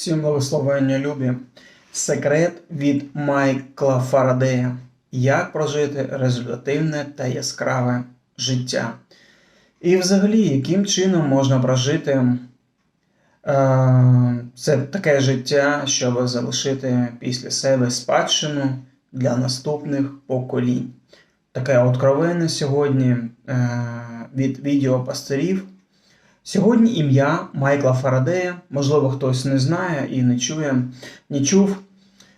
Всім благословення любі. Секрет від Майкла Фарадея. Як прожити результативне та яскраве життя. І взагалі, яким чином можна прожити е, це таке життя, щоб залишити після себе спадщину для наступних поколінь. Таке откровенне сьогодні е, від відеопасторів. Сьогодні ім'я Майкла Фарадея, можливо, хтось не знає і не чує, не чув,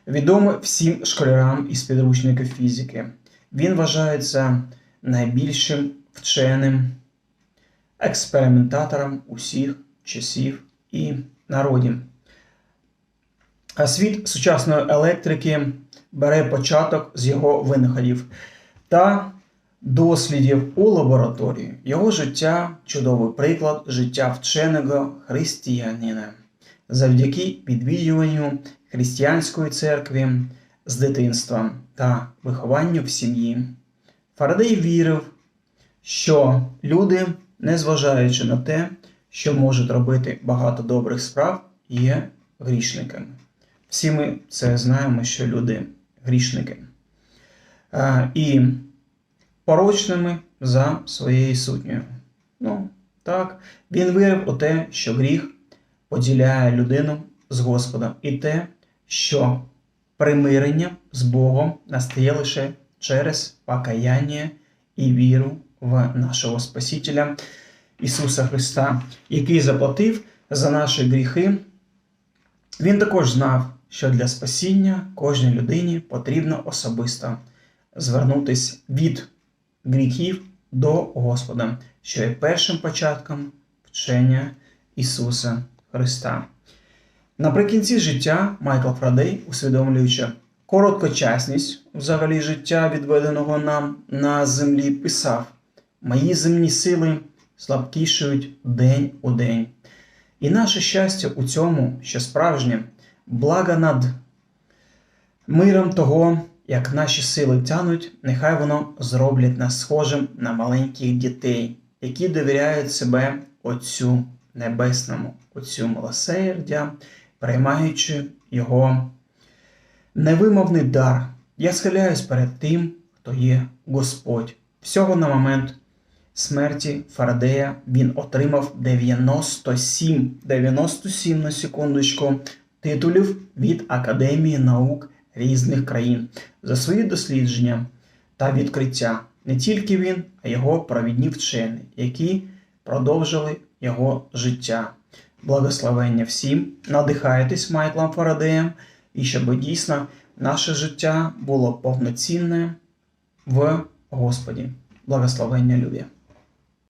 відоме всім школярам із підручників фізики. Він вважається найбільшим вченим експериментатором усіх часів і народів. А світ сучасної електрики бере початок з його винаходів та дослідів у лабораторії. Його життя чудовий приклад життя вченого християнина. Завдяки відвідуванню християнської церкви з дитинства та вихованню в сім'ї. Фарадей вірив, що люди, незважаючи на те, що можуть робити багато добрих справ, є грішниками. Всі ми це знаємо, що люди грішники. І порочними за своєю сутньою. Ну, так, він вірив у те, що гріх поділяє людину з Господом, і те, що примирення з Богом настає лише через покаяння і віру в нашого Спасителя Ісуса Христа, який заплатив за наші гріхи. Він також знав, що для спасіння кожній людині потрібно особисто звернутися від гріхів до Господа, що є першим початком вчення Ісуса Христа. Наприкінці життя Майкл Фрадей, усвідомлюючи короткочасність взагалі життя, відведеного нам на землі, писав: Мої земні сили слабкішають день у день. І наше щастя у цьому, що справжнє, благо над миром того, як наші сили тянуть, нехай воно зроблять нас схожим на маленьких дітей, які довіряють себе Отцю Небесному, Отцю милосердя, приймаючи Його невимовний дар. Я схиляюсь перед тим, хто є Господь. Всього на момент смерті Фарадея він отримав 97, 97 на секундочку, титулів від Академії наук різних країн за свої дослідження та відкриття. Не тільки він, а його провідні вчені, які продовжили його життя. Благословення всім, надихайтесь Майклом Фарадеєм, і щоб дійсно наше життя було повноцінне в Господі. Благословення любі.